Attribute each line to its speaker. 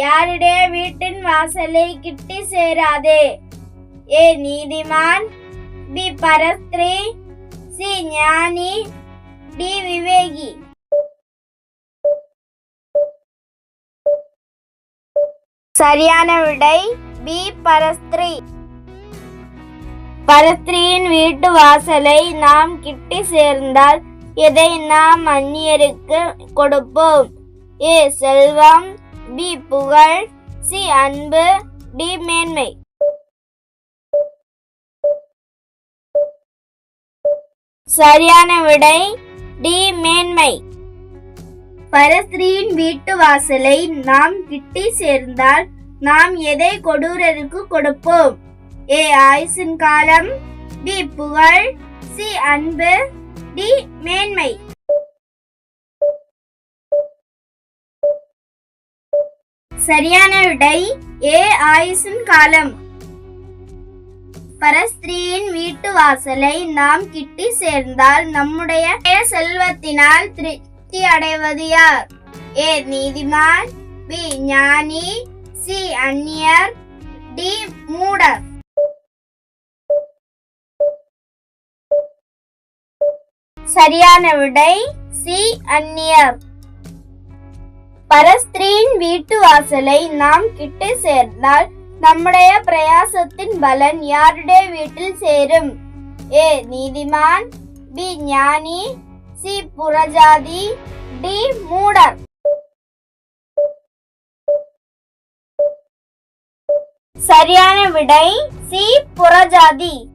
Speaker 1: யாருடைய வீட்டின் வாசலை கிட்டி சேராதே? ஏ நீதிமான் பி பரஸ்திரி சி ஞானி டி விவேகி. சரியான விடை பி பரஸ்திரி. பரஸ்திரியின் வீட்டு வாசலை நாம் கிட்டி சேர்ந்தால் இதை நாம் அந்நியருக்கு கொடுப்போம்? ஏ செல்வம் பி புகழ் சி அன்பு டி மேன்மை. சரியான விடை டி மேன்மை. பரஸ்திரியின் வீட்டு வாசலை நாம் கிட்டி சேர்ந்தால் நாம் எதை கொடூரருக்கு கொடுப்போம்? ஏ ஆயுசின் காலம் பி புகழ் சி அன்பு டி மேன்மை. சரியான விடை ஏ ஆயுசின் காலம். பரஸ்திரியின் வீட்டு வாசலை நாம் கிட்டி சேர்ந்தால் நம்முடைய செல்வத்தினால் திருப்தி அடைவது யார்? ஏ நீதிமான் பி ஞானி சி அந்நியர் டி மூடர். சரியான விடை சி அந்நியர். பரஸ்திரியின் வீட்டு வாசலை நாம் கிட்டு சேர்ந்தால் நம்முடைய பிரயாசத்தின் பலன் யாருடைய வீட்டில் சேரும்? ஏ. நீதிமான். பி. ஞானி. சி. புறஜாதி. டி. மூடர். சரியான விடை சி. புறஜாதி.